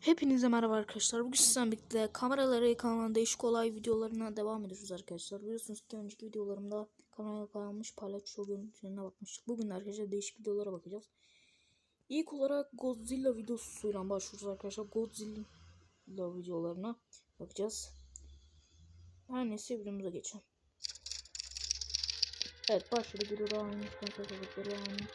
Hepinize merhaba arkadaşlar. Bugün sizlerle birlikte kameraları yıkanan değişik olay videolarına devam ediyoruz arkadaşlar. Biliyorsunuz ki önceki videolarımda kamera yıkanmış palyaço görüntülerine bakmıştık. Bugün arkadaşlar değişik videolara bakacağız. İlk olarak Godzilla videosuyla başlıyoruz arkadaşlar. Godzilla videolarına bakacağız. Her neyse videomuza geçelim. Evet başladı. Kontrol aynı.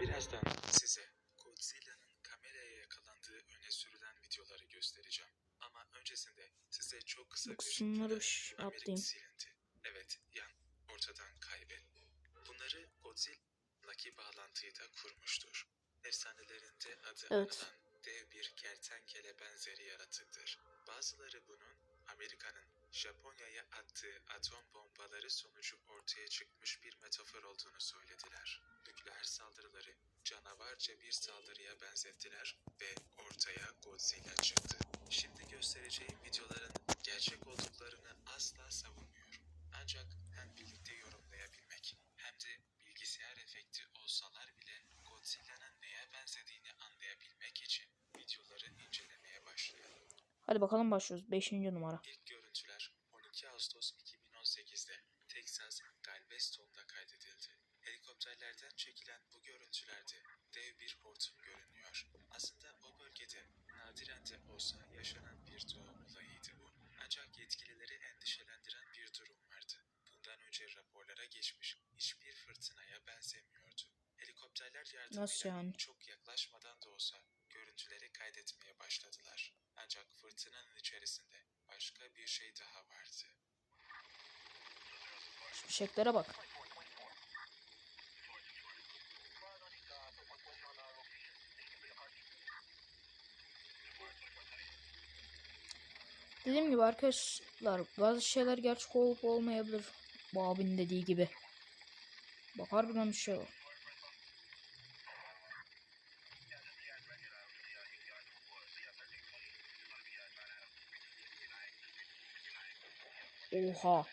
Birazdan size Godzilla'nın kameraya yakalandığı öne sürülen videoları göstereceğim. Ama öncesinde size çok kısa bir kısımları Amerik atlayayım. silindi. Evet, yan ortadan kaybetti. Bunları Godzilla'daki bağlantıyı da kurmuştur. Efsanelerinde adı Evet. anılan dev bir kertenkele benzeri yaratıktır. Bazıları bunun Amerika'nın Japonya'ya attığı atom bombaları sonucu ortaya çıkmış bir metafor olduğunu söylediler. Nükleer saldırıları canavarca bir saldırıya benzettiler ve ortaya Godzilla çıktı. Şimdi göstereceğim videoların gerçek olduklarını asla savunmuyorum. Ancak hem birlikte yorumlayabilmek hem de bilgisayar efekti olsalar bile Godzilla'nın neye benzediğini anlayabilmek için videoları incelemeye başlayalım. Hadi bakalım başlıyoruz. 5. numara. İlk görüntüler 12 Ağustos 2018'de Texas Galveston'da kaydedildi. Helikopterlerden çekilen bu görüntülerde dev bir hortum görünüyor. Aslında o bölgede nadiren de olsa yaşanan bir doğa olayıydı bu. Ancak yetkilileri endişelendiren bir durum vardı. Bundan önce raporlara geçmiş hiçbir fırtınaya benzemiyordu. Helikopterler yardımıyla Nasıl yani? çok yaklaşmadan da olsa görüntüleri kaydetmeye başladılar. Ancak fırtınanın içerisinde başka bir şey daha vardı. Şimşeklere bak. Dediğim gibi arkadaşlar bazı şeyler gerçek olup olmayabilir. Bu abinin dediği gibi. Bak harbiden bir şey var. Oha.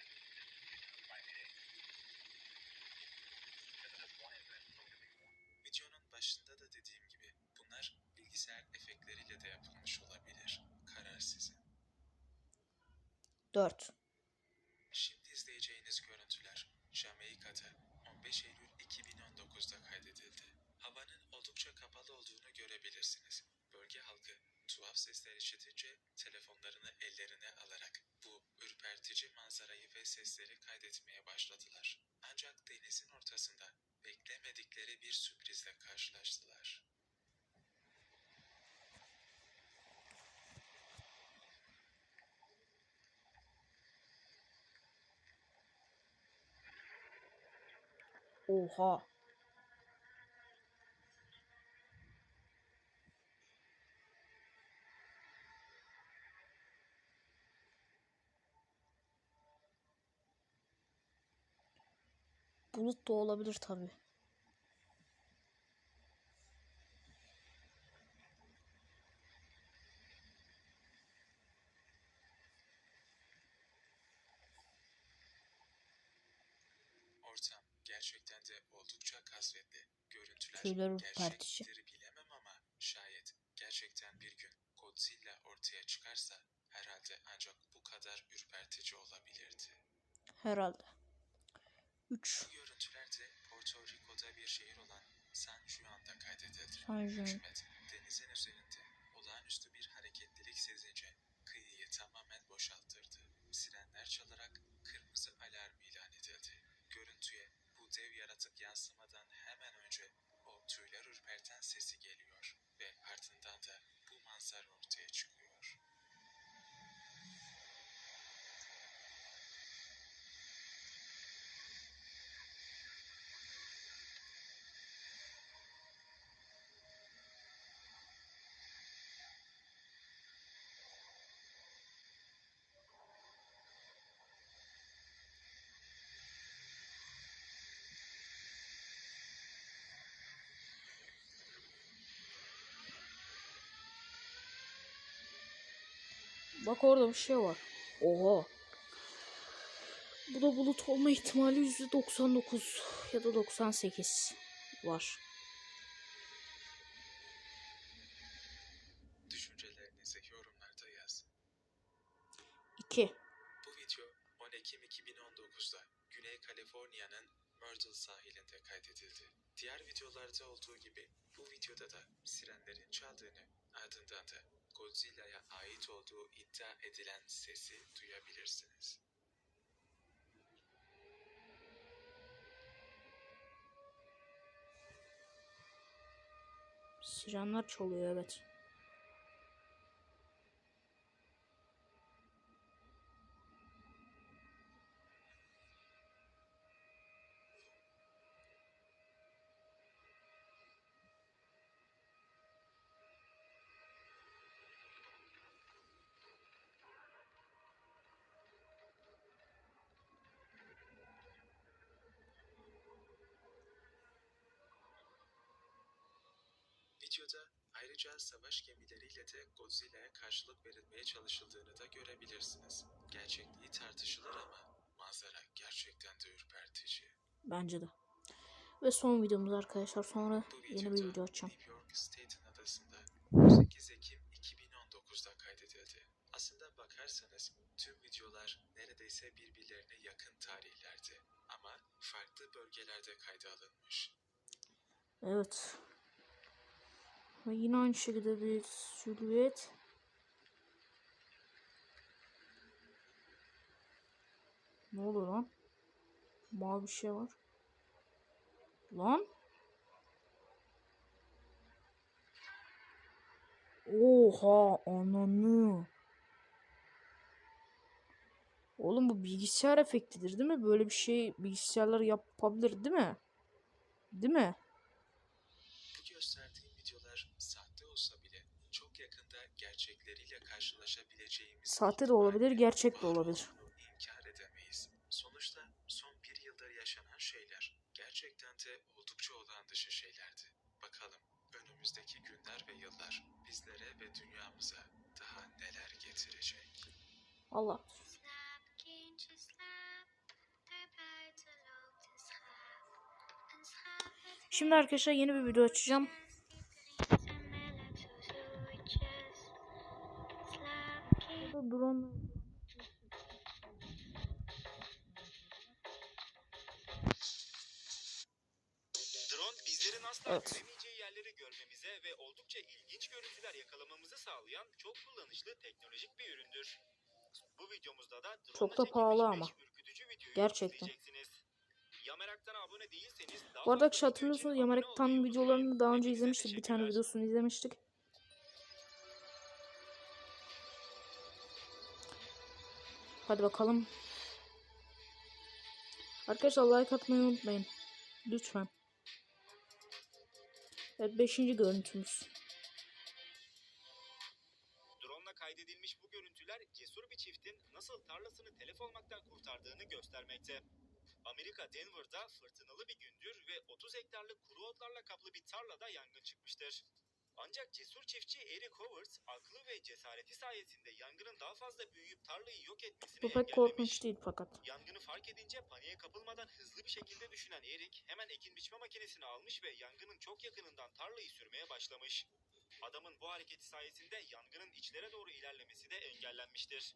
Videonun başında da dediğim gibi bunlar bilgisayar efektleriyle de yapılmış olabilir. Karar sizin. 4. Şimdi izleyeceğiniz görüntüler Jamaika'da 15 Eylül 2019'da kaydedildi. Havanın oldukça kapalı olduğunu görebilirsiniz. Bölge halkı tuhaf sesler işitince telefonlarını ellerine alarak bu ürpertici manzarayı ve sesleri kaydetmeye başladılar. Ancak denizin ortasında beklemedikleri bir sürprizle karşılaştılar. Oha. Bulut da olabilir tabi. Ortam gerçekten de oldukça kasvetli. Görüntüler Tüyler gerçekleri bilemem ama şayet gerçekten bir gün Godzilla ortaya çıkarsa herhalde ancak bu kadar ürpertici olabilirdi. Herhalde. 3. Bu görüntüler de Porto Rico'da bir şehir olan San Juan'da kaydedildi. San Juan. Denizin üzerinde olağanüstü bir hareketlilik sezince kıyıyı tamamen boşalttırdı. Sirenler çalarak kırmızı alarm ilan edildi. Görüntüye bu dev yaratık yansımadan hemen önce o tüyler ürperten sesi geliyor ve ardından da bu manzara ortaya çıkıyor. Bak orada bir şey var. Oha. Bu da bulut olma ihtimali %99 ya da 98 var. Myrtle sahilinde kaydedildi. Diğer videolarda olduğu gibi bu videoda da sirenlerin çaldığını ardından da Godzilla'ya ait olduğu iddia edilen sesi duyabilirsiniz. Sirenler çalıyor evet. Videoda ayrıca savaş gemileriyle de Godzilla'ya karşılık verilmeye çalışıldığını da görebilirsiniz. Gerçekliği tartışılır ama manzara gerçekten de ürpertici. Bence de. Ve son videomuz arkadaşlar. Sonra Bu yeni bir video açacağım. New York Staten adasında 18 Ekim 2019'da kaydedildi. Aslında bakarsanız tüm videolar neredeyse birbirlerine yakın tarihlerdi. Ama farklı bölgelerde kayda alınmış. Evet. Ve yine aynı şekilde bir silüet. Ne oluyor lan? Mavi bir şey var. Lan? Oha ananı. Oğlum bu bilgisayar efektidir değil mi? Böyle bir şey bilgisayarlar yapabilir değil mi? Değil mi? Bu gösterdiğim videolar sahte olsa bile çok yakında gerçekleriyle karşılaşabileceğimiz Sahte de olabilir, gerçek de olabilir. inkar edemeyiz. Sonuçta son bir yıldır yaşanan şeyler gerçekten de oldukça olağan dışı şeylerdi. Bakalım önümüzdeki günler ve yıllar bizlere ve dünyamıza daha neler getirecek. Allah. Şimdi arkadaşlar yeni bir video açacağım. Kind. Drone Drone bizlerin asla Evet. göremeyeceği yerleri görmemize ve oldukça ilginç görüntüler yakalamamızı sağlayan çok kullanışlı teknolojik bir üründür. Bu videomuzda da Çok da pahalı ama. Gerçekten. izleyeceksiniz. Ya meraktan abone değilseniz Bu arada hatırlıyorsunuz olmayı videolarını daha önce izlemiştik. Bir tane videosunu izlemiştik. Hadi bakalım. Arkadaşlar like atmayı unutmayın. Lütfen. Evet 5. görüntümüz. Drone'la kaydedilmiş bu görüntüler cesur bir çiftin nasıl tarlasını telef olmaktan kurtardığını göstermekte. Amerika Denver'da fırtınalı bir gündür ve 30 hektarlık kuru otlarla kaplı bir tarlada yangın çıkmıştır. Ancak cesur çiftçi Eric Howard aklı ve cesareti sayesinde yangının daha fazla büyüyüp tarlayı yok etmesini Bu pek korkunç değil fakat. Yangını fark edince paniğe kapılmadan hızlı bir şekilde düşünen Erik hemen ekin biçme makinesini almış ve yangının çok yakınından tarlayı sürmeye başlamış. Adamın bu hareketi sayesinde yangının içlere doğru ilerlemesi de engellenmiştir.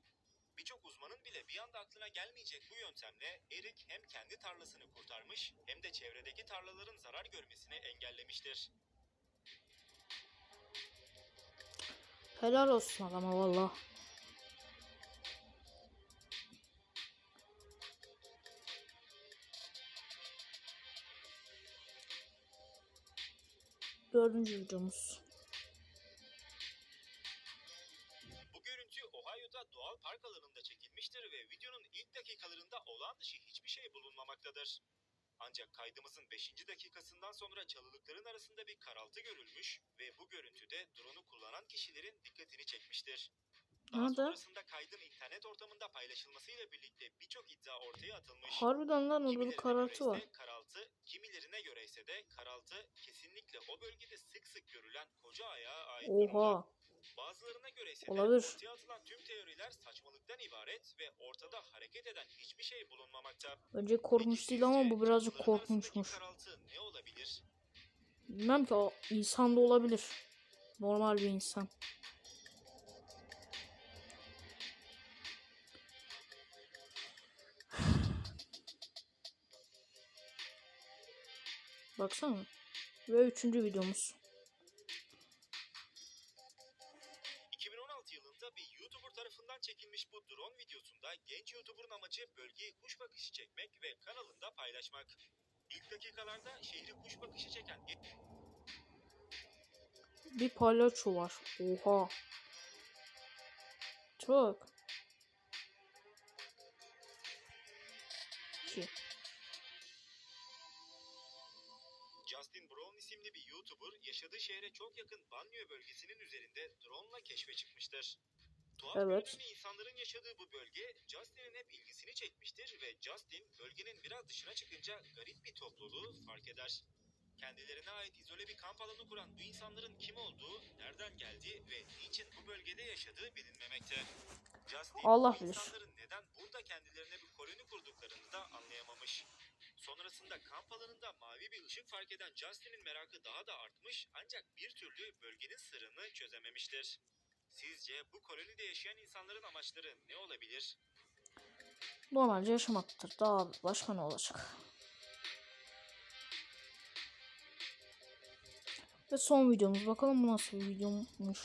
Birçok uzmanın bile bir anda aklına gelmeyecek bu yöntemle Erik hem kendi tarlasını kurtarmış hem de çevredeki tarlaların zarar görmesini engellemiştir. Helal olsun adama valla. Dördüncü videomuz. Daha Nerede? sonrasında kaydın internet ortamında paylaşılmasıyla birlikte birçok iddia ortaya atılmış. Harbiden lan orada bir Kimilerine göre var. ise Karaltı, kimilerine göre ise de karaltı kesinlikle o bölgede sık sık görülen koca ayağa ait durumdur. Oha. Bazılarına göre ise de Olabilir. ortaya atılan tüm teoriler saçmalıktan ibaret ve ortada hareket eden hiçbir şey bulunmamakta. Korkunç Peki değil ama bu birazcık korkunçmuş. arasındaki karaltı ne olabilir? Bilmem ki o insan da olabilir. Normal bir insan. Baksana. Ve üçüncü videomuz. 2016 yılında bir YouTuber tarafından çekilmiş bu drone videosunda genç YouTuber'ın amacı bölgeyi kuş bakışı çekmek ve kanalında paylaşmak. İlk dakikalarda şehri kuş bakışı çeken... Bir palyaço var. Oha. Çok. 2 yaşadığı şehre çok yakın Banliyö bölgesinin üzerinde drone'la keşfe çıkmıştır. Tuhaf Evet. insanların yaşadığı bu bölge Justin'in hep ilgisini çekmiştir ve Justin bölgenin biraz dışına çıkınca garip bir topluluğu fark eder. Kendilerine ait izole bir kamp alanı kuran bu insanların kim olduğu, nereden geldiği ve niçin bu bölgede yaşadığı bilinmemekte. Justin Allah bilir. insanların neden burada kendilerine bir koloni kurduklarını da anlayamamış. Sonrasında kamp alanında mavi bir ışık fark eden Justin'in merakı daha da artmış ancak bir türlü bölgenin sırrını çözememiştir. Sizce bu kolonide yaşayan insanların amaçları ne olabilir? Normalce yaşamaktır. Daha başka ne olacak? Ve son videomuz. Bakalım bu nasıl bir videomuş.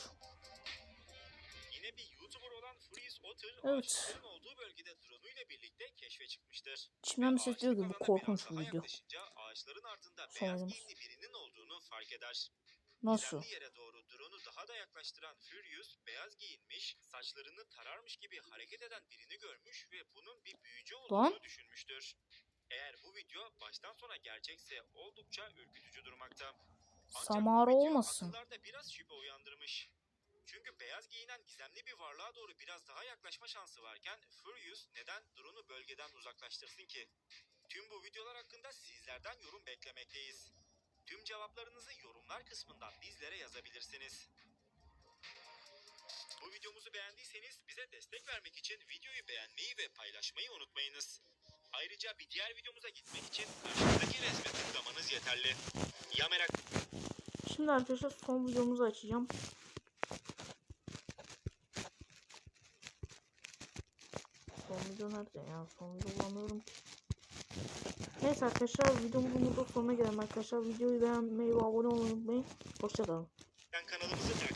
Yine bir YouTuber olan Freeze Otter Evet. olduğu bölgede keşfe çıkmıştır. İçimden bir ses diyor ki bu korkunç bir video. ağaçların ardında beyaz giyimli birinin olduğunu fark eder. Nasıl? Gizemli yere doğru drone'u daha da yaklaştıran Furious beyaz giyinmiş, saçlarını tararmış gibi hareket eden birini görmüş ve bunun bir büyücü olduğunu Lan? düşünmüştür. Eğer bu video baştan sona gerçekse oldukça ürkütücü durmakta. Ancak Samara olmasın. biraz beyaz giyinen gizemli bir varlığa doğru biraz daha yaklaşma şansı varken Furious neden drone'u bölgeden uzaklaştırsın ki? Tüm bu videolar hakkında sizlerden yorum beklemekteyiz. Tüm cevaplarınızı yorumlar kısmından bizlere yazabilirsiniz. Bu videomuzu beğendiyseniz bize destek vermek için videoyu beğenmeyi ve paylaşmayı unutmayınız. Ayrıca bir diğer videomuza gitmek için karşıdaki resme tıklamanız yeterli. Ya merak Şimdi arkadaşlar son videomuzu açacağım. Video nerede ya? Son bulamıyorum ki. Neyse arkadaşlar videomuzun burada sonuna gelelim arkadaşlar. Videoyu beğenmeyi ve abone olmayı unutmayın. Hoşçakalın. kanalımızı